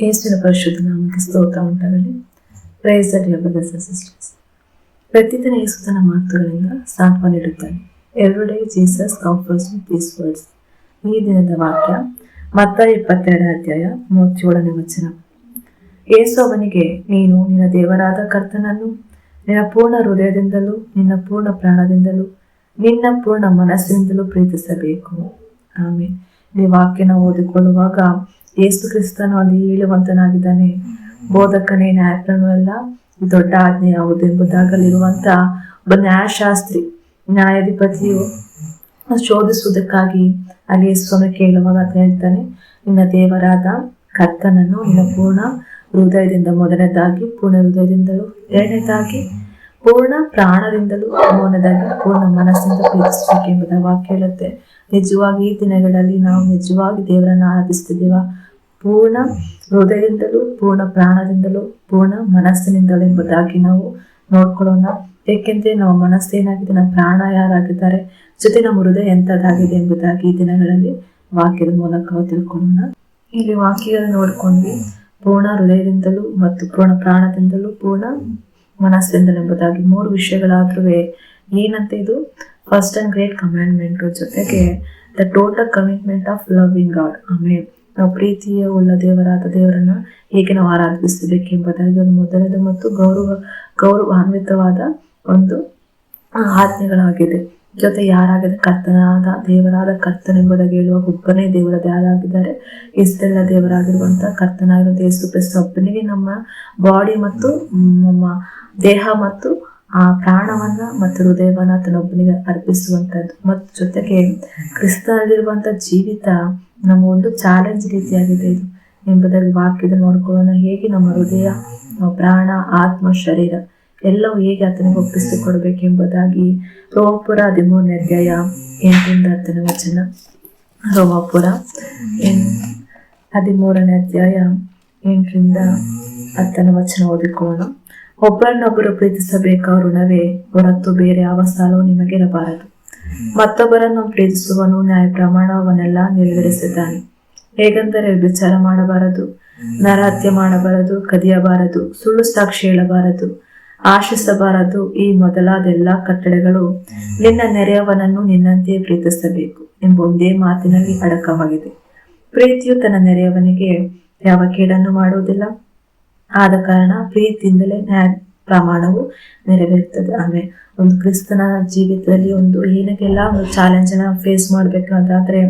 ಯೇಸುವಿನ ಪರಿಶುದ್ಧ ನಾಮಕ್ಕೆ ಸ್ತೋತ್ರ ಉಂಟಾಗಲಿ. ಪ್ರೈಸ್ ಬ್ರದರ್ಸ್ ಸಿಸ್ಟರ್ಸ್ ಪ್ರತಿದಿನ ಯೇಸು ತನ್ನ ಮಾತುಗಳಿಂದ ಸಾಂತ್ವ ನೀಡುತ್ತಾನೆ. Every day Jesus comforts with these words ಈ ದಿನದ ವಾಕ್ಯ ಮತ್ತ ಇಪ್ಪತ್ತೆರಡು ಅಧ್ಯಾಯ, ಮೂವತ್ತೇಳನೇ ವಚನ. ಯೇಸು ಅವನಿಗೆ, ನೀನು ನಿನ್ನ ದೇವರಾದ ಕರ್ತನನ್ನು, ನಿನ್ನ ಪೂರ್ಣ ಹೃದಯದಿಂದಲೂ, ನಿನ್ನ ಪೂರ್ಣ ಪ್ರಾಣದಿಂದಲೂ, ನಿನ್ನ ಪೂರ್ಣ ಮನಸ್ಸಿನಿಂದಲೂ ಪ್ರೀತಿಸಬೇಕು. ಆಮೇಲೆ ಈ ವಾಕ್ಯನ ಓದಿಕೊಳ್ಳುವಾಗ ಯೇಸು ಕ್ರಿಸ್ತನು ಅಲ್ಲಿ ಹೇಳುವಂತನಾಗಿದ್ದಾನೆ. ಬೋಧಕನೇ ನ್ಯಾಯಪ್ರನು ಅಲ್ಲ, ದೊಡ್ಡ ಆಜ್ಞೆ ಯಾವುದು ಎಂಬುದಾಗಲಿರುವಂತ ಒಬ್ಬ ನ್ಯಾಯಶಾಸ್ತ್ರಿ, ನ್ಯಾಯಾಧಿಪತಿಯು ಶೋಧಿಸುವುದಕ್ಕಾಗಿ ಅಲ್ಲಿ ಸ್ವಾಮಿ ಕೇಳುವಾಗ ಅಂತ ಹೇಳ್ತಾನೆ, ನಿನ್ನ ದೇವರಾದ ಕರ್ತನನ್ನು ನಿನ್ನ ಪೂರ್ಣ ಹೃದಯದಿಂದ ಮೊದಲನೇದಾಗಿ, ಪೂರ್ಣ ಹೃದಯದಿಂದಲೂ ಎರಡನೇದಾಗಿ ಪೂರ್ಣ ಪ್ರಾಣದಿಂದಲೂ ಮೌನದಾಗಿ ಪೂರ್ಣ ಮನಸ್ಸಿಂದ ಪ್ರೀತಿಸಬೇಕೆಂಬುದ ವಾಕ್ಯ ಹೇಳುತ್ತೆ. ನಿಜವಾಗಿ ಈ ದಿನಗಳಲ್ಲಿ ನಾವು ನಿಜವಾಗಿ ದೇವರನ್ನು ಆರಾಧಿಸುತ್ತಿದ್ದೇವ? ಪೂರ್ಣ ಹೃದಯದಿಂದಲೂ, ಪೂರ್ಣ ಪ್ರಾಣದಿಂದಲೂ, ಪೂರ್ಣ ಮನಸ್ಸಿನಿಂದಲೂ ಎಂಬುದಾಗಿ ನಾವು ನೋಡ್ಕೊಳ್ಳೋಣ. ಏಕೆಂದ್ರೆ ನಮ್ಮ ಮನಸ್ಸು ಏನಾಗಿದೆ? ನಮ್ಮ ಪ್ರಾಣ ಯಾರಾಗಿದ್ದಾರೆ? ಜೊತೆ ನಮ್ಮ ಹೃದಯ ಎಂಥದ್ದಾಗಿದೆ ಎಂಬುದಾಗಿ ಈ ದಿನಗಳಲ್ಲಿ ವಾಕ್ಯದ ಮೂಲಕ ತಿಳ್ಕೊಳ್ಳೋಣ. ಇಲ್ಲಿ ವಾಕ್ಯಗಳನ್ನು ನೋಡ್ಕೊಂಡ್ವಿ. ಪೂರ್ಣ ಹೃದಯದಿಂದಲೂ ಮತ್ತು ಪೂರ್ಣ ಪ್ರಾಣದಿಂದಲೂ ಪೂರ್ಣ ಮನಸ್ಸಿಂದಲೂ ಎಂಬುದಾಗಿ ಮೂರು ವಿಷಯಗಳಾದ್ರೂ ಏನಂತೆ ಇದು? ಫಸ್ಟ್ ಅಂಡ್ ಗ್ರೇಟ್ ಕಮ್ಯಾಂಡ್ಮೆಂಟ್ ಜೊತೆಗೆ the total commitment of loving God ಆಮೇಲೆ ನಾವು ಪ್ರೀತಿಯ ಉಳ್ಳ ದೇವರಾದ ದೇವರನ್ನ ಹೇಗೆ ನಾವು ಆರಾಧಿಸಬೇಕು ಎಂಬುದಾಗಿ ಒಂದು ಮೊದಲದು ಮತ್ತು ಗೌರವ, ಗೌರವಾನ್ವಿತವಾದ ಒಂದು ಆಜ್ಞೆಗಳಾಗಿದೆ. ಜೊತೆ ಯಾರಾಗಿದೆ? ಕರ್ತನಾದ ದೇವರಾದ ಕರ್ತನೆಂಬುದಾಗಿ ಹೇಳುವ ಒಬ್ಬನೇ ದೇವರ ಯಾರಾಗಿದ್ದಾರೆ? ಇಷ್ಟೆಲ್ಲ ದೇವರಾಗಿರುವಂತಹ ಕರ್ತನಾಗಿರುವಂತಹ ಯೇಸು ಕ್ರಿಸ್ತ ಒಬ್ಬನಿಗೆ ನಮ್ಮ ಬಾಡಿ ಮತ್ತು ನಮ್ಮ ದೇಹ ಮತ್ತು ಆ ಪ್ರಾಣವನ್ನ ಮತ್ತು ಹೃದಯವನ್ನ ತನ್ನೊಬ್ಬನಿಗೆ ಅರ್ಪಿಸುವಂತದ್ದು ಮತ್ತು ಜೊತೆಗೆ ಕ್ರಿಸ್ತನಲ್ಲಿರುವಂತ ಜೀವಿತ ನಮ್ಮ ಒಂದು ಚಾಲೆಂಜ್ ರೀತಿಯಾಗಿದೆ ಇದು. ಎಂಬುದಾಗಿ ವಾಕ್ಯದ ನೋಡ್ಕೊಳ್ಳೋಣ. ಹೇಗೆ ನಮ್ಮ ಹೃದಯ ಪ್ರಾಣ, ಆತ್ಮ, ಶರೀರ ಎಲ್ಲವೂ ಹೇಗೆ ಆತನಿಗೆ ಒಪ್ಪಿಸಿಕೊಡ್ಬೇಕೆಂಬುದಾಗಿ ರೋಮಪುರ ಹದಿಮೂರನೇ ಅಧ್ಯಾಯ ಎಂಟರಿಂದ ಹತ್ತನೇ ವಚನ. ರೋಮಾಪುರ ಹದಿಮೂರನೇ ಅಧ್ಯಾಯ ಎಂಟರಿಂದ ಹತ್ತನೇ ವಚನ ಓದಿಕೊಳ್ಳೋಣ. ಒಬ್ಬರನ್ನೊಬ್ಬರು ಪ್ರೀತಿಸಬೇಕಾ ಋಣವೇ ಹೊರತು ಬೇರೆ ಯಾವ ನಿಮಗೆ ನಿಮಗಿರಬಾರದು. ಮತ್ತೊಬ್ಬರನ್ನು ಪ್ರೀತಿಸುವನು ನ್ಯಾಯ ಪ್ರಮಾಣವನ್ನೆಲ್ಲ ನೆರವೇರಿಸಿದ್ದಾನೆ. ಹೇಗೆಂದರೆ ವಿಚಾರ ಮಾಡಬಾರದು ನರಹತ್ಯೆ ಮಾಡಬಾರದು, ಕದಿಯಬಾರದು, ಸುಳ್ಳು ಸಾಕ್ಷಿ ಹೇಳಬಾರದು, ಆಶಿಸಬಾರದು ಈ ಮೊದಲಾದೆಲ್ಲ ಕಟ್ಟಳೆಗಳು ನಿನ್ನ ನೆರೆಯವನನ್ನು ನಿನ್ನಂತೆಯೇ ಪ್ರೀತಿಸಬೇಕು ಎಂಬ ಒಂದೇ ಮಾತಿನಲ್ಲಿ ಅಡಕವಾಗಿದೆ. ಪ್ರೀತಿಯು ತನ್ನ ನೆರೆಯವನಿಗೆ ಯಾವ ಕೇಡನ್ನು ಮಾಡುವುದಿಲ್ಲ. ಆದ ಕಾರಣ ಪ್ರೀತಿಯಿಂದಲೇ ನ್ಯಾಯ ಪ್ರಮಾಣವು ನೆರವೇರುತ್ತದೆ ಆಮೇಲೆ ಒಂದು ಕ್ರಿಸ್ತನ ಜೀವಿತದಲ್ಲಿ ಒಂದು ಏನಕ್ಕೆಲ್ಲ ಒಂದು ಚಾಲೆಂಜ್ ಅನ್ನ ಫೇಸ್ ಮಾಡ್ಬೇಕು ಅಂತಾದ್ರೆ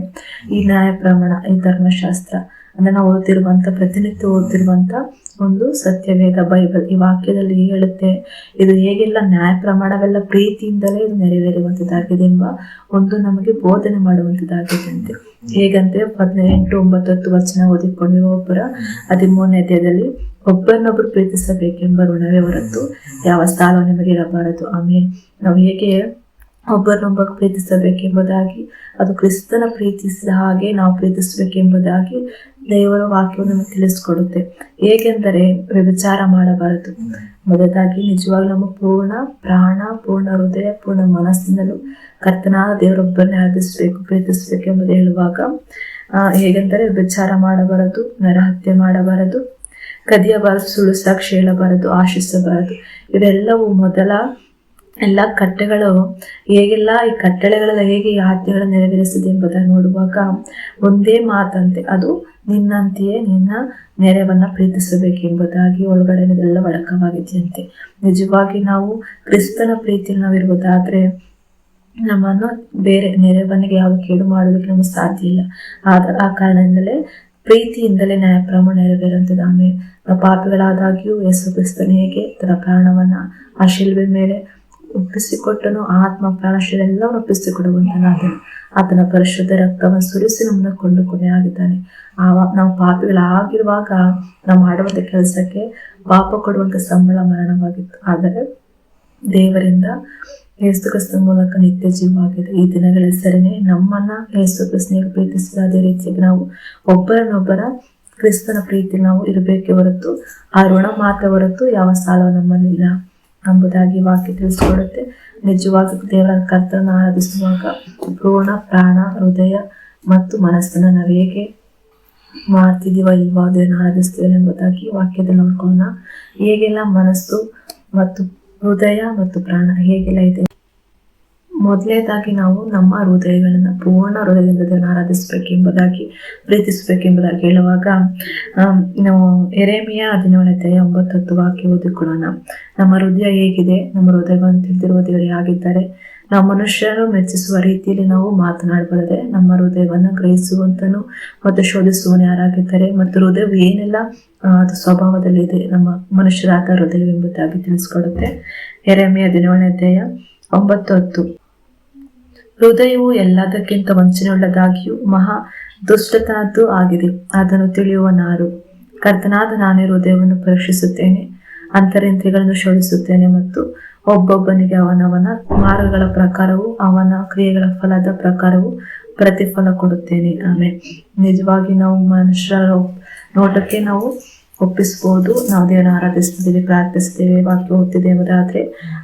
ಈ ನ್ಯಾಯ ಪ್ರಮಾಣ, ಈ ಧರ್ಮಶಾಸ್ತ್ರ. ಅಂದ್ರೆ ನಾವು ಓದ್ತಿರುವಂತ, ಪ್ರತಿನಿತ್ಯ ಓದ್ತಿರುವಂತ ಒಂದು ಸತ್ಯವೇದ ಬೈಬಲ್ ಈ ವಾಕ್ಯದಲ್ಲಿ ಹೇಳುತ್ತೆ. ಇದು ಹೇಗೆಲ್ಲ ನ್ಯಾಯ ಪ್ರಮಾಣವೆಲ್ಲ ಪ್ರೀತಿಯಿಂದಲೇ ಇದು ನೆರವೇರುವಂತದ್ದಾಗಿದೆ ಎಂಬ ಒಂದು ನಮಗೆ ಬೋಧನೆ ಮಾಡುವಂತದ್ದಾಗಿದೆ ಅಂತೆ ಹೇಗಂತೆ ಹದಿನೆಂಟು ಒಂಬತ್ತು ಹತ್ತು ವಚನ ಓದಿಕೊಂಡಿರುವ ಒಬ್ಬರ ಹದಿಮೂರನೇ ಅಧ್ಯಾಯದಲ್ಲಿ ಒಬ್ಬರನ್ನೊಬ್ಬರು ಪ್ರೀತಿಸಬೇಕೆಂಬ ಋಣವೇ ಹೊರತು ಯಾವ ಸ್ಥಾನ ನಿಮಗೆ ಇರಬಾರದು. ಆಮೇಲೆ ನಾವು ಹೇಗೆ ಒಬ್ಬರನ್ನೊಬ್ಬರು ಪ್ರೀತಿಸಬೇಕೆಂಬುದಾಗಿ, ಅದು ಕ್ರಿಸ್ತನ ಪ್ರೀತಿಸಿದ ಹಾಗೆ ನಾವು ಪ್ರೀತಿಸಬೇಕೆಂಬುದಾಗಿ ದೇವರ ವಾಕ್ಯವು ನಮಗೆ ತಿಳಿಸ್ಕೊಡುತ್ತೆ. ಹೇಗೆಂದರೆ ವ್ಯಭಿಚಾರ ಮಾಡಬಾರದು. ಮೊದಲಾಗಿ ನಿಜವಾಗ್ಲೂ ನಮ್ಮ ಪೂರ್ಣ ಪ್ರಾಣ, ಪೂರ್ಣ ಹೃದಯ, ಪೂರ್ಣ ಮನಸ್ಸಿನಲ್ಲೂ ಕರ್ತನಾದ ದೇವರೊಬ್ಬರನ್ನೇ ಆರಾಧಿಸಬೇಕು, ಪ್ರೀತಿಸಬೇಕೆಂಬುದು ಹೇಳುವಾಗ ಹೇಗೆಂದರೆ ವ್ಯಭಿಚಾರ ಮಾಡಬಾರದು, ನರಹತ್ಯೆ ಮಾಡಬಾರದು ಕದಿಯಬಾರದು ಸುಳ್ಳು ಸಾಕ್ಷಿ ಹೇಳಬಾರದು ಆಶಿಸಬಾರದು. ಇವೆಲ್ಲವೂ ಮೊದಲ ಎಲ್ಲ ಕಟ್ಟೆಗಳು ಹೇಗೆಲ್ಲ ಈ ಕಟ್ಟಳೆಗಳೆಲ್ಲ ಹೇಗೆ ಈ ಆಜ್ಞೆಗಳನ್ನು ನೆರವೇರಿಸಿದೆ ಎಂಬುದನ್ನು ನೋಡುವಾಗ ಒಂದೇ ಮಾತಂತೆ, ಅದು ನಿನ್ನಂತೆಯೇ ನಿನ್ನ ನೆರವನ್ನ ಪ್ರೀತಿಸಬೇಕೆಂಬುದಾಗಿ ಒಳಗಡೆ ಇದೆಲ್ಲ ಒಳಕವಾಗಿದೆಯಂತೆ ನಿಜವಾಗಿ ನಾವು ಕ್ರಿಸ್ತನ ಪ್ರೀತಿಯಲ್ಲಿ ನಾವಿರುವುದಾದ್ರೆ ನಮ್ಮನ್ನು ಬೇರೆ ನೆರೆವನಿಗೆ ಯಾವ ಕೇಡು ಮಾಡೋದಕ್ಕೆ ನಮಗೆ ಸಾಧ್ಯ ಇಲ್ಲ. ಆದ ಆ ಕಾರಣದಿಂದಲೇ ಪ್ರೀತಿಯಿಂದಲೇ ನ್ಯಾಯಪ್ರಮ ಆಮೇಲೆ ನಾವು ಪಾಪಿಗಳಾದಾಗ್ಯೂ ಯೇಸು ಕ್ರಿಸ್ತನ ಹೇಗೆ ತನ್ನ ಪ್ರಾಣವನ್ನ ಆ ಶಿಲ್ವೆ ಮೇಲೆ ಒಪ್ಪಿಸಿಕೊಟ್ಟನು ಆತ್ಮ ಪ್ರಾಣ ಎಲ್ಲವನ್ನು ಒಪ್ಪಿಸಿಕೊಡುವಂತನಾದನು ಆತನ ಪರಿಶುದ್ಧ ರಕ್ತವನ್ನು ಸುರಿಸಿ ನಮ್ಮನ್ನ ಕೊಂಡು ಕೊನೆ ಆಗಿದ್ದಾನೆ. ಆವಾಗ ನಾವು ಪಾಪಿಗಳಾಗಿರುವಾಗ ನಾವು ಮಾಡುವಂತ ಕೆಲಸಕ್ಕೆ ಪಾಪ ಕೊಡುವಂತ ಸಂಬಳ ಮರಣವಾಗಿತ್ತು. ಆದರೆ ದೇವರಿಂದ ಯೇಸು ಕ್ರಿಸ್ತ ಮೂಲಕ ನಿತ್ಯ ಜೀವವಾಗಿದೆ ಈ ದಿನಗಳ ಹೆಸರಿನೇ ನಮ್ಮನ್ನ ಯೇಸು ಕ್ರಿಸ್ತನಿಗೆ ಪ್ರೀತಿಸಿದ ಅದೇ ರೀತಿಯಾಗಿ ನಾವು ಒಬ್ಬರನ್ನೊಬ್ಬರ ಕ್ರಿಸ್ತನ ಪ್ರೀತಿ ನಾವು ಇರಬೇಕೆ ಹೊರತು, ಆ ಋಣ ಮಾತ್ರ ಹೊರತು ಯಾವ ಸಾಲ ನಮ್ಮಲ್ಲಿಲ್ಲ ಎಂಬುದಾಗಿ ವಾಕ್ಯ ತಿಳಿಸಿಕೊಡುತ್ತೆ. ನಿಜವಾಗಿ ದೇವರ ಕರ್ತನ ಆರಾಧಿಸುವಾಗ ಭ್ರೂಣ, ಪ್ರಾಣ, ಹೃದಯ ಮತ್ತು ಮನಸ್ಸನ್ನು ನಾವು ಹೇಗೆ ಮಾಡ್ತಿದೀವ ಇಲ್ವಾ ಅದನ್ನು ಆರಾಧಿಸ್ತೀವಿ ಎಂಬುದಾಗಿ ವಾಕ್ಯದಲ್ಲಿ ನೋಡ್ಕೊಳ್ಳೋಣ. ಹೇಗೆಲ್ಲ ಮನಸ್ಸು ಮತ್ತು ಹೃದಯ ಮತ್ತು ಪ್ರಾಣ ಹೇಗೆಲ್ಲ ಇದೆ? ಮೊದಲೇದಾಗಿ ನಾವು ನಮ್ಮ ಹೃದಯಗಳನ್ನು ಪೂರ್ಣ ಹೃದಯದಿಂದ ಆರಾಧಿಸಬೇಕೆಂಬುದಾಗಿ ಪ್ರೀತಿಸಬೇಕೆಂಬುದಾಗಿ ಹೇಳುವಾಗ ನಾವು ಎರೆಮಿಯ ಹದಿನೇಳನೇ ಒಂಬತ್ತು ಹತ್ತು ವಾಕ್ಯ ಓದಿಕೊಳ್ಳೋಣ. ನಮ್ಮ ಹೃದಯ ಹೇಗಿದೆ? ನಮ್ಮ ಹೃದಯವನ್ನು ತಿಳಿದಿರುವ ದೇವರು ಆಗಿದ್ದಾರೆ ನಾವು ಮನುಷ್ಯರು ಮೆಚ್ಚಿಸುವ ರೀತಿಯಲ್ಲಿ ನಾವು ಮಾತನಾಡಬಾರದೆ, ನಮ್ಮ ಹೃದಯವನ್ನು ಗ್ರಹಿಸುವಂತನು ಮತ್ತು ಶೋಧಿಸುವನು ಯಾರಾಗಿದ್ದಾರೆ ಮತ್ತು ಹೃದಯವು ಏನೆಲ್ಲ ಅದು ಸ್ವಭಾವದಲ್ಲಿದೆ ನಮ್ಮ ಮನುಷ್ಯರಾದ ಹೃದಯವೆಂಬುದಾಗಿ ತಿಳಿಸ್ಕೊಡುತ್ತೆ. ಎರೆಮೆಯ ಹದಿನೇಳನೇ ಅಧ್ಯಾಯ ಒಂಬತ್ತು ಹತ್ತು. ಹೃದಯವು ಎಲ್ಲದಕ್ಕಿಂತ ವಂಚನೆಯುಳ್ಳದಾಗಿಯೂ ಮಹಾ ದುಷ್ಟತನದ್ದು ಆಗಿದೆ, ಅದನ್ನು ತಿಳಿಯುವ ನಾರು. ಕರ್ತನಾದ ನಾನೇ ಹೃದಯವನ್ನು ಪರೀಕ್ಷಿಸುತ್ತೇನೆ. ಅಂತರೇಂದ್ರಿಯಗಳನ್ನು ಶೋಧಿಸುತ್ತೇನೆ ಮತ್ತು ಒಬ್ಬೊಬ್ಬನಿಗೆ ಅವನವನ ಮಾರ್ಗಗಳ ಪ್ರಕಾರವು ಅವನ ಕ್ರಿಯೆಗಳ ಫಲದ ಪ್ರಕಾರವು ಪ್ರತಿಫಲ ಕೊಡುತ್ತೇನೆ. ಆಮೇಲೆ ನಿಜವಾಗಿ ನಾವು ಮನುಷ್ಯರ ನೋಟಕ್ಕೆ ನಾವು ಒಪ್ಪಿಸ್ಬೋದು ನಾವು ದೇವರ ಆರಾಧಿಸ್ತಿದ್ದೀವಿ ಪ್ರಾರ್ಥಿಸ್ತೀವಿ ವಾಕ್ಯ ಓದ್ತಿದ್ದೇವೆ ಎಂಬುದಾದ್ರೆ,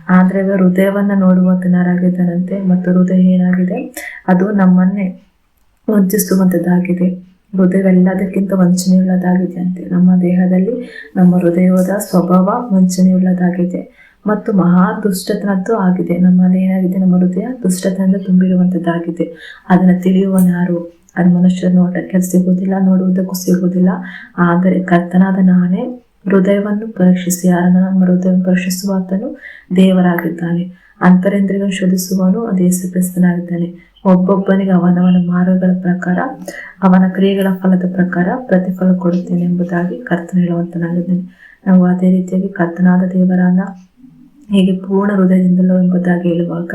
ಆದ್ರೆ ಹೃದಯವನ್ನು ಹೃದಯವನ್ನ ನೋಡುವಂತನಾರಾಗಿದ್ದಾನಂತೆ ಮತ್ತು ಹೃದಯ ಏನಾಗಿದೆ? ಅದು ನಮ್ಮನ್ನೇ ವಂಚಿಸುವಂಥದ್ದಾಗಿದೆ ಹೃದಯವೆಲ್ಲದಕ್ಕಿಂತ ವಂಚನೆಯುಳ್ಳದಾಗಿದೆ ಅಂತೆ. ನಮ್ಮ ದೇಹದಲ್ಲಿ ನಮ್ಮ ಹೃದಯದ ಸ್ವಭಾವ ವಂಚನೆಯುಳ್ಳದಾಗಿದೆ ಮತ್ತು ಮಹಾ ದುಷ್ಟತನದ್ದು ಆಗಿದೆ. ನಮ್ಮಲ್ಲಿ ಏನಾಗಿದೆ? ನಮ್ಮ ಹೃದಯ ದುಷ್ಟತನದಿಂದ ತುಂಬಿರುವಂಥದ್ದಾಗಿದೆ ಅದನ್ನು ತಿಳಿಯುವ ಯಾರು? ಅದು ಮನುಷ್ಯರ ನೋಟಕ್ಕೆ ಸಿಗುವುದಿಲ್ಲ, ನೋಡುವುದಕ್ಕೂ ಸಿಗುವುದಿಲ್ಲ. ಆದರೆ ಕರ್ತನಾದ ನಾನೇ ಹೃದಯವನ್ನು ಪರೀಕ್ಷಿಸಿ, ಯಾರನ್ನು ನಮ್ಮ ಹೃದಯವನ್ನು ಪರೀಕ್ಷಿಸುವ ಆತನು ದೇವರಾಗಿದ್ದಾನೆ. ಅಂತರೇಂದ್ರಿಯನ್ನು ಶೋಧಿಸುವನು ಅದು ಯೇಸು ಒಬ್ಬೊಬ್ಬನಿಗೆ ಅವನವನ ಮಾರ್ಗಗಳ ಪ್ರಕಾರ, ಅವನ ಕ್ರಿಯೆಗಳ ಫಲದ ಪ್ರಕಾರ ಪ್ರತಿಫಲ ಕೊಡುತ್ತೇನೆ ಎಂಬುದಾಗಿ ಕರ್ತನ ಹೇಳುವಂತನಾಗಿದ್ದೇನೆ. ನಾವು ಅದೇ ರೀತಿಯಾಗಿ ಕರ್ತನಾದ ದೇವರನ್ನ ಹೇಗೆ ಪೂರ್ಣ ಹೃದಯದಿಂದಲೋ ಎಂಬುದಾಗಿ ಹೇಳುವಾಗ,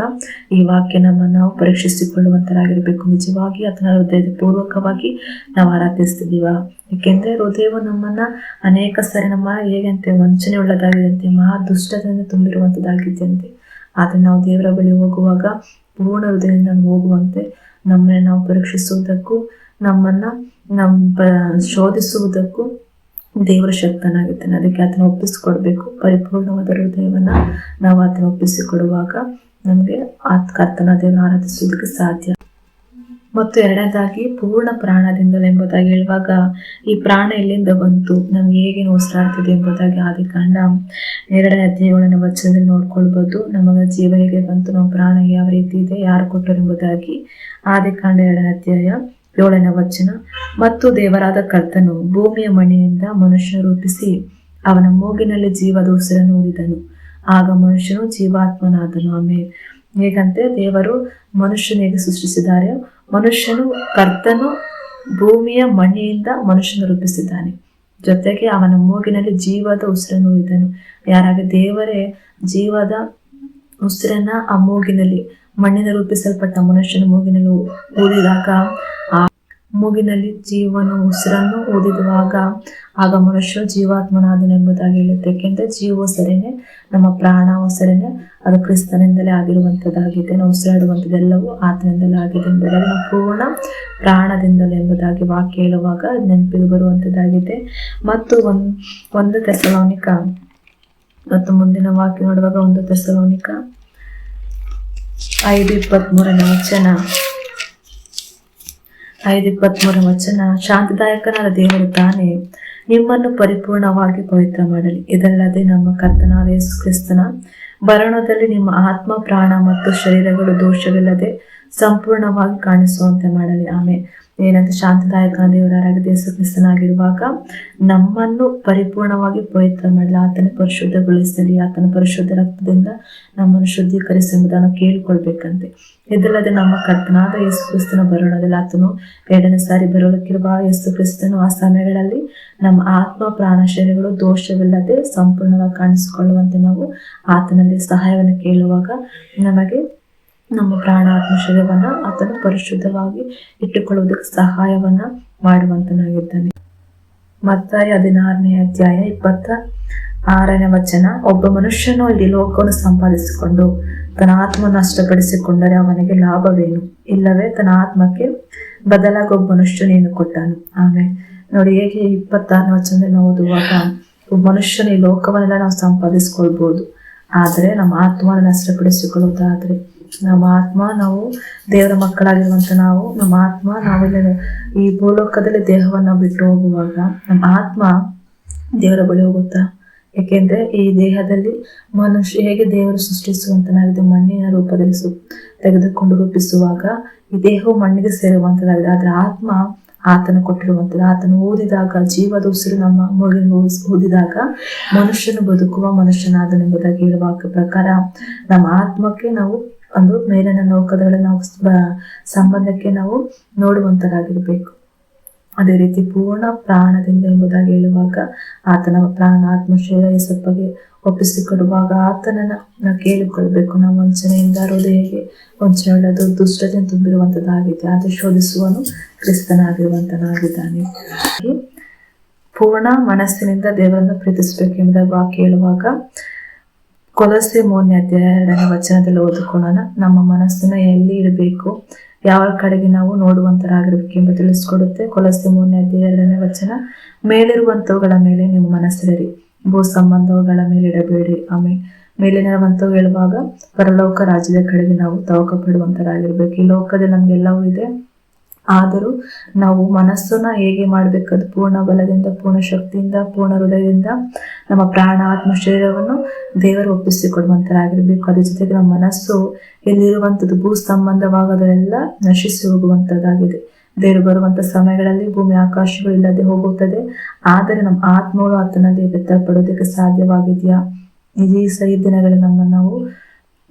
ಈ ವಾಕ್ಯ ನಮ್ಮನ್ನು ನಾವು ಪರೀಕ್ಷಿಸಿಕೊಳ್ಳುವಂತರಾಗಿರಬೇಕು. ನಿಜವಾಗಿ ಅದನ್ನ ಹೃದಯದ ಪೂರ್ವಕವಾಗಿ ನಾವು ಆರಾಧಿಸ್ತಿದ್ದೀವ? ಏಕೆಂದ್ರೆ ಹೃದಯವು ನಮ್ಮನ್ನ ಅನೇಕ ಸಾರಿ ನಮ್ಮ ಹೇಗೆ ಅಂತೆ ವಂಚನೆ ಉಳ್ಳದಾಗಿದಂತೆ ಮಹಾ ದುಷ್ಟದಿಂದ ತುಂಬಿರುವಂತದ್ದಾಗಿದ್ದಂತೆ. ಆದ್ರೆ ನಾವು ದೇವರ ಬಳಿ ಹೋಗುವಾಗ ಪೂರ್ಣ ಹೃದಯದಿಂದ ಹೋಗುವಂತೆ ನಮ್ಮನ್ನ ನಾವು ಪರೀಕ್ಷಿಸುವುದಕ್ಕೂ, ನಮ್ಮನ್ನ ನಮ್ಮ ಶೋಧಿಸುವುದಕ್ಕೂ ದೇವರ ಶಕ್ತನಾಗಿದ್ದಾನೆ ಅದಕ್ಕೆ ಅದನ್ನು ಒಪ್ಪಿಸಿಕೊಡ್ಬೇಕು. ಪರಿಪೂರ್ಣವಾದ ಹೃದಯವನ್ನ ನಾವು ಅದನ್ನು ಒಪ್ಪಿಸಿಕೊಡುವಾಗ ನಮಗೆ ಆ ಕರ್ತನ ದೇವರ ಆರಾಧಿಸುವುದಕ್ಕೆ ಸಾಧ್ಯ. ಮತ್ತು ಎರಡನೇದಾಗಿ ಪೂರ್ಣ ಪ್ರಾಣದಿಂದಲೇ ಎಂಬುದಾಗಿ ಹೇಳುವಾಗ ಈ ಪ್ರಾಣ ಎಲ್ಲಿಂದ ಬಂತು, ನಮ್ಗೆ ಹೇಗೆ ಉಸಿರಾಡ್ತಿದೆ ಎಂಬುದಾಗಿ ಆದಿ ಕಾಂಡ ಎರಡನೇ ಅಧ್ಯಾಯಗಳನ್ನ ವಚನದಲ್ಲಿ ನೋಡ್ಕೊಳ್ಬೋದು. ನಮಗೆ ಜೀವ ಹೇಗೆ ಬಂತು, ನಮ್ಮ ಪ್ರಾಣ ಯಾವ ರೀತಿ ಇದೆ, ಯಾರು ಕೊಟ್ಟರು ಎಂಬುದಾಗಿ ಆದಿ ಕಾಂಡ ಎರಡನೇ ಅಧ್ಯಾಯ ಏಳನೇ ವಚನ. ಮತ್ತು ದೇವರಾದ ಕರ್ತನು ಭೂಮಿಯ ಮಣ್ಣಿನಿಂದ ಮನುಷ್ಯ ರೂಪಿಸಿ ಅವನ ಮೂಗಿನಲ್ಲಿ ಜೀವದ ಉಸಿರನ್ನು ಊದಿದನು. ಆಗ ಮನುಷ್ಯನು ಜೀವಾತ್ಮನಾದನು. ಆಮೇಲೆ ಹೇಗಂತೆ ದೇವರು ಮನುಷ್ಯನಿಗೆ ಸೃಷ್ಟಿಸಿದ್ದಾರೆ. ಮನುಷ್ಯನು ಕರ್ತನು ಭೂಮಿಯ ಮಣ್ಣಿನಿಂದ ಮನುಷ್ಯನ ರೂಪಿಸಿದ್ದಾನೆ. ಜೊತೆಗೆ ಅವನ ಮೂಗಿನಲ್ಲಿ ಜೀವದ ಉಸಿರನ್ನು ಇದನು ಯಾರಾಗ ದೇವರೇ, ಜೀವದ ಉಸಿರನ್ನ ಆ ಮೂಗಿನಲ್ಲಿ ಮಣ್ಣಿನ ರೂಪಿಸಲ್ಪಟ್ಟ ಮನುಷ್ಯನ ಮೂಗಿನಲ್ಲಿ ಊದಿದಾಗ ಆ ಮೂಗಿನಲ್ಲಿ ಜೀವನ ಉಸಿರನ್ನು ಊದಿದುವಾಗ ಆಗ ಮನುಷ್ಯ ಜೀವಾತ್ಮನಾದನೆಂಬುದಾಗಿ ಹೇಳುತ್ತೆ. ಏಕೆಂದರೆ ಜೀವ ಸರಿನೇ ನಮ್ಮ ಪ್ರಾಣ ಸರಿನೇ ಅದು ಕ್ರಿಸ್ತನಿಂದಲೇ ಆಗಿರುವಂಥದ್ದಾಗಿದೆ ನಾವು ಉಸಿರಾಡುವಂಥದ್ದೆಲ್ಲವೂ ಆತನಿಂದಲೇ ಆಗಿದೆ ಎಂಬುದಾಗಿ, ನಾವು ಪೂರ್ಣ ಪ್ರಾಣದಿಂದಲೇ ಎಂಬುದಾಗಿ ವಾಕ್ಯ ಹೇಳುವಾಗ ನೆನಪಿಗೆ ಬರುವಂಥದ್ದಾಗಿದೆ ಮತ್ತು ಒಂದು ಒಂದು ತೆಸಲೋನಿಕ ಮತ್ತು ಮುಂದಿನ ವಾಕ್ಯ ನೋಡುವಾಗ ಒಂದು ತೆಸಲೋನಿಕ ಐದು ಇಪ್ಪತ್ತ್ಮೂರನೇ ವಚನ. ಐದು ಇಪ್ಪತ್ತ್ಮೂರು ವಚನ, ಶಾಂತಿದಾಯಕನಾದ ದೇವರು ತಾನೇ ನಿಮ್ಮನ್ನು ಪರಿಪೂರ್ಣವಾಗಿ ಪವಿತ್ರ ಮಾಡಲಿ. ಇದಲ್ಲದೆ ನಮ್ಮ ಕರ್ತನಾದ ಯೇಸು ಕ್ರಿಸ್ತನ ಭರಣದಲ್ಲಿ ನಿಮ್ಮ ಆತ್ಮ, ಪ್ರಾಣ ಮತ್ತು ಶರೀರಗಳು ದೋಷವಿಲ್ಲದೆ ಸಂಪೂರ್ಣವಾಗಿ ಕಾಣಿಸುವಂತೆ ಮಾಡಲಿ. ಆಮೆ ಏನಂತ ಶಾಂತದಾಯಕ ದೇವರಾಗಿ ಯೇಸು ಕ್ರಿಸ್ತನಾಗಿರುವಾಗ ನಮ್ಮನ್ನು ಪರಿಪೂರ್ಣವಾಗಿ ಪವಿತ್ರ ಮಾಡಲಿ. ಆತನ ಪರಿಶುದ್ಧಗೊಳಿಸಲಿ. ಆತನ ಪರಿಶುದ್ಧ ರಕ್ತದಿಂದ ನಮ್ಮನ್ನು ಶುದ್ಧೀಕರಿಸಿ ಎಂಬುದನ್ನು ಕೇಳಿಕೊಳ್ಬೇಕಂತೆ. ಇದಲ್ಲದೆ ನಮ್ಮ ಕರ್ತನಾದ ಯೇಸು ಕ್ರಿಸ್ತನ ಬರೋಣದಲ್ಲಿ ಆತನು ಎರಡನೇ ಸಾರಿ ಬರೋಳಕ್ಕಿರುವ ಯೇಸು ಕ್ರಿಸ್ತನು ಆ ಸಮಯಗಳಲ್ಲಿ ನಮ್ಮ ಆತ್ಮ, ಪ್ರಾಣ, ಶರೀರಗಳು ದೋಷವಿಲ್ಲದೆ ಸಂಪೂರ್ಣವಾಗಿ ಕಾಣಿಸಿಕೊಳ್ಳುವಂತೆ ನಾವು ಆತನಲ್ಲಿ ಸಹಾಯವನ್ನು ಕೇಳುವಾಗ ನಮಗೆ ನಮ್ಮ ಪ್ರಾಣ ಆತ್ಮ ಆತನು ಪರಿಶುದ್ಧವಾಗಿ ಇಟ್ಟುಕೊಳ್ಳುವುದಕ್ಕೆ ಸಹಾಯವನ್ನ ಮಾಡುವಂತನಾಗಿದ್ದಾನೆ. ಮತ್ತಾಯ ಹದಿನಾರನೇ ಅಧ್ಯಾಯ ಇಪ್ಪತ್ತ ಆರನೇ ವಚನ, ಒಬ್ಬ ಮನುಷ್ಯನು ಇಡೀ ಲೋಕವನ್ನು ಸಂಪಾದಿಸಿಕೊಂಡು ತನ್ನ ಆತ್ಮ ನಷ್ಟಪಡಿಸಿಕೊಂಡರೆ ಅವನಿಗೆ ಲಾಭವೇನು? ಇಲ್ಲವೇ ತನ್ನ ಆತ್ಮಕ್ಕೆ ಬದಲಾಗಿ ಒಬ್ಬ ಮನುಷ್ಯನೇನು ಕೊಟ್ಟನು? ಆಮೇಲೆ ನೋಡಿ, ಹೇಗೆ ಇಪ್ಪತ್ತಾರನೇ ವಚನದಲ್ಲಿ ಓದುವಾಗ ಒಬ್ಬ ಮನುಷ್ಯನ ಈ ಲೋಕವನ್ನೆಲ್ಲ ನಾವು ಸಂಪಾದಿಸ್ಕೊಳ್ಬಹುದು ಆದರೆ ನಮ್ಮ ಆತ್ಮವನ್ನು ನಷ್ಟಪಡಿಸಿಕೊಳ್ಳುವುದಾದ್ರೆ ನಮ್ಮ ಆತ್ಮ, ನಾವು ದೇವರ ಮಕ್ಕಳಾಗಿರುವಂತ ನಾವು, ನಮ್ಮ ಆತ್ಮ, ನಾವೆಲ್ಲ ಈ ಭೂಲೋಕದಲ್ಲಿ ದೇಹವನ್ನ ಬಿಟ್ಟು ಹೋಗುವಾಗ ನಮ್ಮ ಆತ್ಮ ದೇವರ ಬಳಿ ಹೋಗುತ್ತಾ? ಯಾಕೆಂದ್ರೆ ಈ ದೇಹದಲ್ಲಿ ಮನುಷ್ಯ ಹೇಗೆ ದೇವರು ಸೃಷ್ಟಿಸುವಂತನಾಗಿದೆ ಮಣ್ಣಿನ ರೂಪದಲ್ಲಿ ಸು ತೆಗೆದುಕೊಂಡು ರೂಪಿಸುವಾಗ ಈ ದೇಹವು ಮಣ್ಣಿಗೆ ಸೇರುವಂತದಾಗಿದೆ. ಆದ್ರೆ ಆತ್ಮ ಆತನು ಕೊಟ್ಟಿರುವಂತದ್ದು. ಆತನು ಓದಿದಾಗ ಜೀವದ ಉಸಿರು ನಮ್ಮ ಮೂಗಿನ ಓದಿದಾಗ ಮನುಷ್ಯನು ಬದುಕುವ ಮನುಷ್ಯನಾದನೆಂಬುದಾಗಿ ಹೇಳುವ ಪ್ರಕಾರ ನಮ್ಮ ಆತ್ಮಕ್ಕೆ ನಾವು ಒಂದು ಮೇಲಿನ ಲೋಕದಲ್ಲಿ ನಾವು ಸಂಬಂಧಕ್ಕೆ ನಾವು ನೋಡುವಂತರಾಗಿರ್ಬೇಕು. ಅದೇ ರೀತಿ ಪೂರ್ಣ ಪ್ರಾಣದಿಂದ ಎಂಬುದಾಗಿ ಹೇಳುವಾಗ ಆತನ ಪ್ರಾಣ ಆತ್ಮ ಶರೀರ ಯೇಸಪ್ಪಗೆ ಒಪ್ಪಿಸಿಕೊಡುವಾಗ ಆತನನ್ನ ಕೇಳಿಕೊಳ್ಬೇಕು ನಾವು ವಂಚನೆಯಿಂದ, ಹೃದಯಕ್ಕೆ ವಂಚನೆ ಒಳ್ಳೆಯದು ದುಷ್ಟತೆ ತುಂಬಿರುವಂತದ್ದಾಗಿದೆ. ಅದು ಶೋಧಿಸುವನು ಕ್ರಿಸ್ತನಾಗಿರುವಂತನಾಗಿದ್ದಾನೆ. ಪೂರ್ಣ ಮನಸ್ಸಿನಿಂದ ದೇವರನ್ನು ಪ್ರೀತಿಸಬೇಕು ಎಂಬುದಾಗಿ ವಾಕ್ಯ ಹೇಳುವಾಗ ಕೊಲಸೆ ಮೂರನೇ ಅಧ್ಯಾಯ ಎರಡನೇ ವಚನದಲ್ಲಿ ಓದಿಕೊಳ್ಳೋಣ. ನಮ್ಮ ಮನಸ್ಸನ್ನ ಎಲ್ಲಿ ಇರಬೇಕು ಯಾವ ಕಡೆಗೆ ನಾವು ನೋಡುವಂತರಾಗಿರ್ಬೇಕು ಎಂಬ ತಿಳಿಸ್ಕೊಡುತ್ತೆ ಕೊಲಸೆ ಮೂರನೇ ಅಧ್ಯಾಯ ಎರಡನೇ ವಚನ. ಮೇಲಿರುವಂತವುಗಳ ಮೇಲೆ ನಿಮ್ಮ ಮನಸ್ಸಿರಲಿ. ಭೂ ಸಂಬಂಧಗಳ ಮೇಲೆ ಇಡಬೇಡಿ. ಆಮೇಲೆ ಮೇಲಿನವಂತವು ಹೇಳುವಾಗ, ಪರಲೋಕ ರಾಜ್ಯದ ಕಡೆಗೆ ನಾವು ತವಕ ಪಡುವಂತರಾಗಿರ್ಬೇಕು ಈ ಲೋಕದಲ್ಲಿ ನಮ್ಗೆಲ್ಲವೂ ಇದೆ. ಆದರೂ ನಾವು ಮನಸ್ಸನ್ನ ಹೇಗೆ ಮಾಡಬೇಕದು? ಪೂರ್ಣ ಬಲದಿಂದ, ಪೂರ್ಣ ಶಕ್ತಿಯಿಂದ, ಪೂರ್ಣ ಹೃದಯದಿಂದ ನಮ್ಮ ಪ್ರಾಣ, ಆತ್ಮ ಶರೀರವನ್ನು ದೇವರು ಒಪ್ಪಿಸಿಕೊಡುವಂತರಾಗಿರ್ಬೇಕು. ಅದ್ರ ಜೊತೆಗೆ ನಮ್ಮ ಮನಸ್ಸು ಎಲ್ಲಿರುವಂಥದ್ದು ಭೂ ಸಂಬಂಧವಾಗದೆಲ್ಲ ನಶಿಸಿ ಹೋಗುವಂಥದ್ದಾಗಿದೆ ದೇವರು ಬರುವಂತ ಸಮಯಗಳಲ್ಲಿ ಭೂಮಿ, ಆಕಾಶಗಳು ಇಲ್ಲದೆ ಹೋಗುತ್ತದೆ. ಆದರೆ ನಮ್ಮ ಆತ್ಮಗಳು ಆತನಲ್ಲಿ ಬೆತ್ತಲ್ಪಡೋದಕ್ಕೆ ಸಾಧ್ಯವಾಗಿದೆಯಾ? ಈ ಸಹಿ ದಿನಗಳಲ್ಲಿ ನಮ್ಮ ನಾವು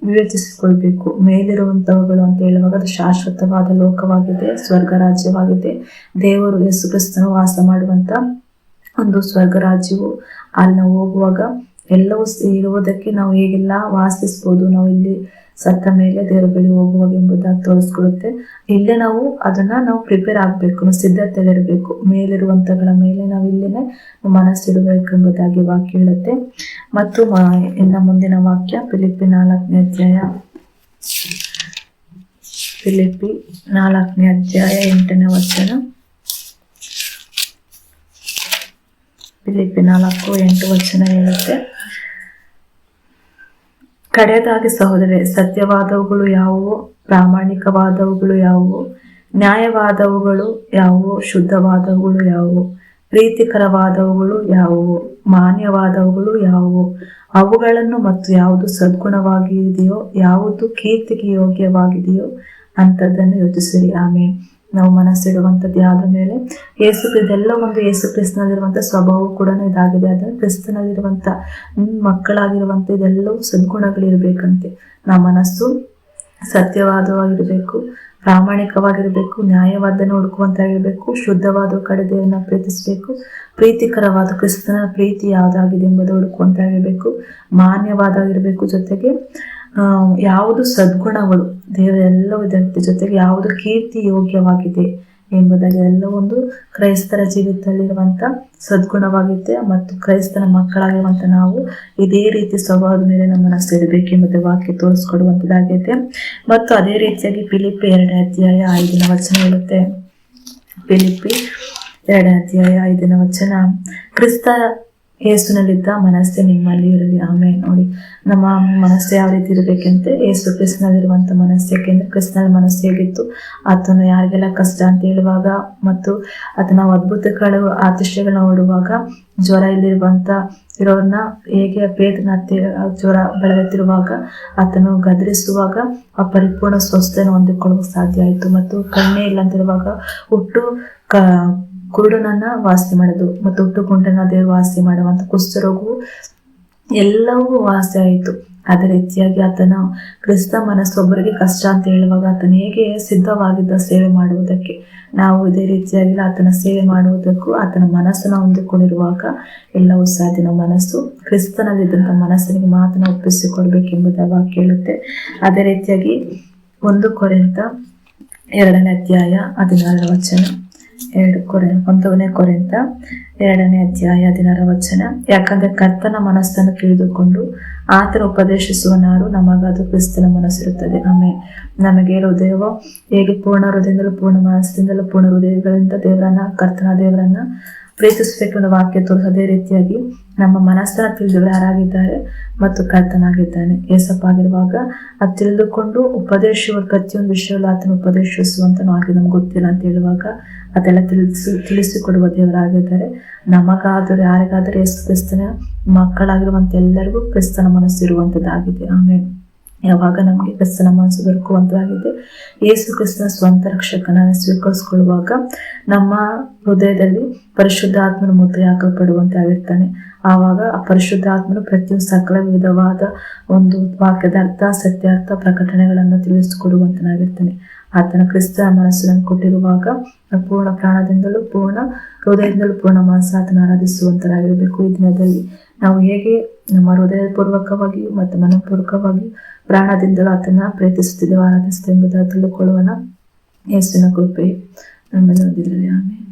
ವಿವೇಚಿಸಿಕೊಳ್ಬೇಕು. ಮೇಲಿರುವಂತವುಗಳು ಅಂತ ಹೇಳುವಾಗ ಅದು ಶಾಶ್ವತವಾದ ಲೋಕವಾಗಿದೆ ಸ್ವರ್ಗ ರಾಜ್ಯವಾಗಿದೆ ದೇವರು ಯೇಸು ಕ್ರಿಸ್ತನು ವಾಸ ಮಾಡುವಂತ ಒಂದು ಸ್ವರ್ಗ ರಾಜ್ಯವು ಅಲ್ಲಿ ನಾವು ಹೋಗುವಾಗ ಎಲ್ಲವೂ ಇರುವುದಕ್ಕೆ ನಾವು ಹೇಗೆಲ್ಲ ವಾಸಿಸ್ಬೋದು, ನಾವು ಇಲ್ಲಿ ಸತ್ತ ಮೇಲೆ ದೇವರ ಬಳಿ ಹೋಗುವಾಗ ಎಂಬುದಾಗಿ ತೋರಿಸ್ಕೊಡುತ್ತೆ. ಇಲ್ಲೇ ನಾವು ಅದನ್ನ ನಾವು ಪ್ರಿಪೇರ್ ಆಗ್ಬೇಕು ಸಿದ್ಧತೆಗಳಿರಬೇಕು ಮೇಲಿರುವಂತಗಳ ಮೇಲೆ ನಾವು ಇಲ್ಲೇನೆ ಮನಸ್ಸಿಡಬೇಕು ಎಂಬುದಾಗಿ ವಾಕ್ಯ ಹೇಳುತ್ತೆ. ಮತ್ತು ಇನ್ನ ಮುಂದಿನ ವಾಕ್ಯ ಫಿಲಿಪಿ ನಾಲ್ಕನೇ ಅಧ್ಯಾಯ. ಫಿಲಿಪಿ ನಾಲ್ಕನೇ ಅಧ್ಯಾಯ ಎಂಟನೇ ವಚನ. ಫಿಲಿಪಿ ನಾಲ್ಕು ಎಂಟು ವಚನ ಹೇಳುತ್ತೆ. ಕಡೆಯದಾಗಿ ಸಹೋದರೆ ಸತ್ಯವಾದವುಗಳು ಯಾವುವು? ಪ್ರಾಮಾಣಿಕವಾದವುಗಳು ಯಾವುವು? ನ್ಯಾಯವಾದವುಗಳು ಯಾವುವು? ಶುದ್ಧವಾದವುಗಳು ಯಾವುವು? ಪ್ರೀತಿಕರವಾದವುಗಳು ಯಾವುವು? ಮಾನ್ಯವಾದವುಗಳು ಯಾವುವು? ಅವುಗಳನ್ನು ಮತ್ತು ಯಾವುದು ಸದ್ಗುಣವಾಗಿದೆಯೋ, ಯಾವುದು ಕೀರ್ತಿಗೆ ಯೋಗ್ಯವಾಗಿದೆಯೋ ಅಂಥದ್ದನ್ನು ಯೋಚಿಸಿರಿ. ಆಮೇಲೆ ನಾವು ಮನಸ್ಸಿಡುವಂಥದ್ದು ಯಾವ್ದ್ರ ಮೇಲೆ? ಯೇಸು ಇದೆಲ್ಲ ಒಂದು ಯೇಸು ಕ್ರಿಸ್ತನಲ್ಲಿರುವಂಥ ಸ್ವಭಾವ ಕೂಡ ಇದಾಗಿದೆ. ಅದನ್ನು ಕ್ರಿಸ್ತನಲ್ಲಿರುವಂಥ ಮಕ್ಕಳಾಗಿರುವಂತ ಮಕ್ಕಳಾಗಿರುವಂಥ ಇದೆಲ್ಲವೂ ಸದ್ಗುಣಗಳಿರ್ಬೇಕಂತೆ. ನಮ್ಮ ಮನಸ್ಸು ಸತ್ಯವಾದವಾಗಿರಬೇಕು, ಪ್ರಾಮಾಣಿಕವಾಗಿರಬೇಕು, ನ್ಯಾಯವಾದನ್ನು ಹುಡುಕುವಂತಾಗಿರಬೇಕು, ಶುದ್ಧವಾದ ಕಡೆ ದೇವರನ್ನ ಪ್ರೀತಿಸಬೇಕು, ಪ್ರೀತಿಕರವಾದ ಕ್ರಿಸ್ತನ ಪ್ರೀತಿ ಯಾವುದಾಗಿದೆ ಎಂಬುದು ಹುಡುಕುವಂತಾಗಿರಬೇಕು, ಮಾನ್ಯವಾದಾಗಿರಬೇಕು ಜೊತೆಗೆ ಯಾವುದು ಸದ್ಗುಣಗಳು ದೇವರ ಇದರ ಜೊತೆಗೆ ಯಾವುದು ಕೀರ್ತಿ ಯೋಗ್ಯವಾಗಿದೆ ಎಂಬುದಾಗಿ ಎಲ್ಲ ಒಂದು ಕ್ರೈಸ್ತರ ಜೀವಿತದಲ್ಲಿರುವಂಥ ಸದ್ಗುಣವಾಗಿದೆ ಮತ್ತು ಕ್ರೈಸ್ತನ ಮಕ್ಕಳಾಗಿರುವಂಥ ನಾವು ಇದೇ ರೀತಿ ಸ್ವಭಾವದ ಮೇಲೆ ನಮ್ಮ ಮನಸ್ಸು ಇಡಬೇಕು ವಾಕ್ಯ ತೋರಿಸ್ಕೊಡುವಂಥದ್ದಾಗಿದೆ ಮತ್ತು ಅದೇ ರೀತಿಯಾಗಿ ಫಿಲಿಪಿ ಎರಡನೇ ಅಧ್ಯಾಯ ಐದಿನ ವಚನ ಹೇಳುತ್ತೆ. ಪಿಲಿಪಿ ಎರಡನೇ ಅಧ್ಯಾಯ ಐದಿನ ವಚನ. ಕ್ರಿಸ್ತ ಯೇಸುನಲ್ಲಿದ್ದ ಮನಸ್ಸೆ ನಿಮ್ಮಲ್ಲಿ ಇರಲಿ. ಆಮೇಲೆ ನೋಡಿ, ನಮ್ಮ ಮನಸ್ಸು ಯಾವ ರೀತಿ ಇರಬೇಕಂತೆ? ಯೇಸು ಕ್ರಿಸ್ತನಲ್ಲಿರುವಂಥ ಮನಸ್ಸು. ಯಾಕೆಂದ್ರೆ ಕ್ರಿಸ್ತನ ಮನಸ್ಸು ಹೇಗಿತ್ತು? ಆತನು ಯಾರಿಗೆಲ್ಲ ಕಷ್ಟ ಅಂತ ಹೇಳುವಾಗ ಮತ್ತು ಆತನ ಅದ್ಭುತಗಳು ಆತಿಷ್ಯಗಳನ್ನ ನೋಡುವಾಗ ಜ್ವರ ಇಲ್ಲಿರುವಂಥ ಇರೋರನ್ನ ಹೇಗೆ ಪೇದನ ಜ್ವರ ಬೆಳೆಯುತ್ತಿರುವಾಗ ಆತನು ಗದರಿಸುವಾಗ ಆ ಪರಿಪೂರ್ಣ ಸ್ವಸ್ಥನ ಹೊಂದಿಕೊಳ್ಳಲು ಸಾಧ್ಯ ಆಯಿತು. ಮತ್ತು ಕಣ್ಣೇ ಇಲ್ಲ ಅಂತಿರುವಾಗ ಹುಟ್ಟು ಕ ಕುರುಡನನ್ನ ವಾಸಿ ಮಾಡೋದು ಮತ್ತು ಹುಟ್ಟು ಕುಂಟನ ದೇವರು ವಾಸಿ ಮಾಡುವಂತ ಕುಷ್ಠರೋಗವು ಎಲ್ಲವೂ ವಾಸಿ ಆಯಿತು. ಅದೇ ರೀತಿಯಾಗಿ ಆತನ ಕ್ರಿಸ್ತ ಮನಸ್ಸೊಬ್ಬರಿಗೆ ಕಷ್ಟ ಅಂತ ಹೇಳುವಾಗ ಆತನ ಹೇಗೆ ಸಿದ್ಧವಾಗಿದ್ದ ಸೇವೆ ಮಾಡುವುದಕ್ಕೆ? ನಾವು ಇದೇ ರೀತಿಯಾಗಿ ಆತನ ಸೇವೆ ಮಾಡುವುದಕ್ಕೂ ಆತನ ಮನಸ್ಸನ್ನು ಹೊಂದಿಕೊಂಡಿರುವಾಗ ಎಲ್ಲವೂ ಸಾಧ್ಯ. ಮನಸ್ಸು ಕ್ರಿಸ್ತನಲ್ಲಿದ್ದಂಥ ಮನಸ್ಸಿನಿಗೆ ಮಾತನ್ನ ಒಪ್ಪಿಸಿಕೊಡ್ಬೇಕೆಂಬುದ ವಾಕ್ಯ ಹೇಳುತ್ತೆ. ಅದೇ ರೀತಿಯಾಗಿ ಒಂದು ಕೊರೆಂತ ಎರಡನೇ ಅಧ್ಯಾಯ ಹದಿನಾರರ ವಚನ. ಎರಡು ಕೊರೆ ಒಂದನೇ ಕೊರೆಂತ ಎರಡನೇ ಅಧ್ಯಾಯ ಹದಿನಾರ ವಚನ. ಯಾಕಂದ್ರೆ ಕರ್ತನ ಮನಸ್ಸನ್ನು ತಿಳಿದುಕೊಂಡು ಆತನ ಉಪದೇಶಿಸುವ ನಾರು ನಮಗದು ಕ್ರಿಸ್ತನ ಮನಸ್ಸಿರುತ್ತದೆ. ಆಮೇಲೆ ನಮಗೆ ಹೃದಯವೋ ಹೇಗೆ ಪೂರ್ಣ ಹೃದಯದಿಂದಲೂ ಪೂರ್ಣ ಮನಸ್ಸಿನಿಂದಲೂ ಪೂರ್ಣ ಹೃದಯಗಳಿಂದ ದೇವರನ್ನ, ಕರ್ತನ ದೇವರನ್ನ ಪ್ರೀತಿಸಬೇಕೆಂಬ ವಾಕ್ಯ ತೋರಿಸ. ಅದೇ ರೀತಿಯಾಗಿ ನಮ್ಮ ಮನಸ್ಸನ್ನ ತಿಳಿದವರು ಯಾರಾಗಿದ್ದಾರೆ? ಮತ್ತು ಕರ್ತನಾಗಿದ್ದಾನೆ. ಏಸಪ್ಪಾಗಿರುವಾಗ ಅದು ತಿಳಿದುಕೊಂಡು ಉಪದೇಶವ ಪ್ರತಿಯೊಂದು ವಿಷಯಗಳು ಆತನ ಉಪದೇಶಿಸುವಂತ ಆಗಿ ನಮ್ಗೆ ಗೊತ್ತಿಲ್ಲ ಅಂತ ಹೇಳುವಾಗ ಅದೆಲ್ಲ ತಿಳಿಸಿ, ತಿಳಿಸಿಕೊಡುವ ದೇವರಾಗಿದ್ದಾರೆ. ನಮಗಾದರೂ, ಯಾರಿಗಾದರೂ ಎಷ್ಟು ಕ್ರಿಸ್ತನ ಮಕ್ಕಳಾಗಿರುವಂತ ಎಲ್ಲರಿಗೂ ಕ್ರಿಸ್ತನ ಮನಸ್ಸು ಇರುವಂತದ್ದಾಗಿದೆ ಆಮೇಲೆ ಯಾವಾಗ ನಮಗೆ ಕ್ರಿಸ್ತನ ಮನಸ್ಸು ದೊರಕುವಂತಾಗಿದೆ ಯೇಸು ಕ್ರಿಸ್ತನ ಸ್ವಂತ ರಕ್ಷಕನ ಸ್ವೀಕರಿಸಿಕೊಳ್ಳುವಾಗ ನಮ್ಮ ಹೃದಯದಲ್ಲಿ ಪರಿಶುದ್ಧಾತ್ಮನ ಮುದ್ರೆ ಹಾಕಲ್ಪಡುವಂತಾಗಿರ್ತಾನೆ. ಆವಾಗ ಆ ಪರಿಶುದ್ಧಾತ್ಮನು ಪ್ರತಿಯೊಂದು ಸಕಲ ವಿಧವಾದ ಒಂದು ವಾಕ್ಯದ ಅರ್ಥ, ಸತ್ಯಾರ್ಥ ಪ್ರಕಟಣೆಗಳನ್ನು ತಿಳಿಸಿಕೊಡುವಂತನಾಗಿರ್ತಾನೆ. ಆತನ ಕ್ರಿಸ್ತ ಮನಸ್ಸನ್ನು ಕೊಟ್ಟಿರುವಾಗ ಪೂರ್ಣ ಪ್ರಾಣದಿಂದಲೂ ಪೂರ್ಣ ಹೃದಯದಿಂದಲೂ ಪೂರ್ಣ ಮನಸ್ಸು ಆತನ ಆರಾಧಿಸುವಂತರಾಗಿರಬೇಕು. ಈ ದಿನದಲ್ಲಿ ನಾವು ಹೇಗೆ ನಮ್ಮ ಹೃದಯಪೂರ್ವಕವಾಗಿ ಮತ್ತು ಮನಪೂರ್ವಕವಾಗಿ ಪ್ರಾಣದಿಂದಲೂ ಆತನ ಪ್ರೀತಿಸುತ್ತಿದ್ದೇವೆ ಆರಾಧಿಸುತ್ತೆ ಎಂಬುದಾಗಿ ತಿಳ್ಕೊಳ್ಳುವನ ಯೇಸುವಿನ ಕೃಪೆ ಹೊಂದಿರಲಿ ಆಮೇಲೆ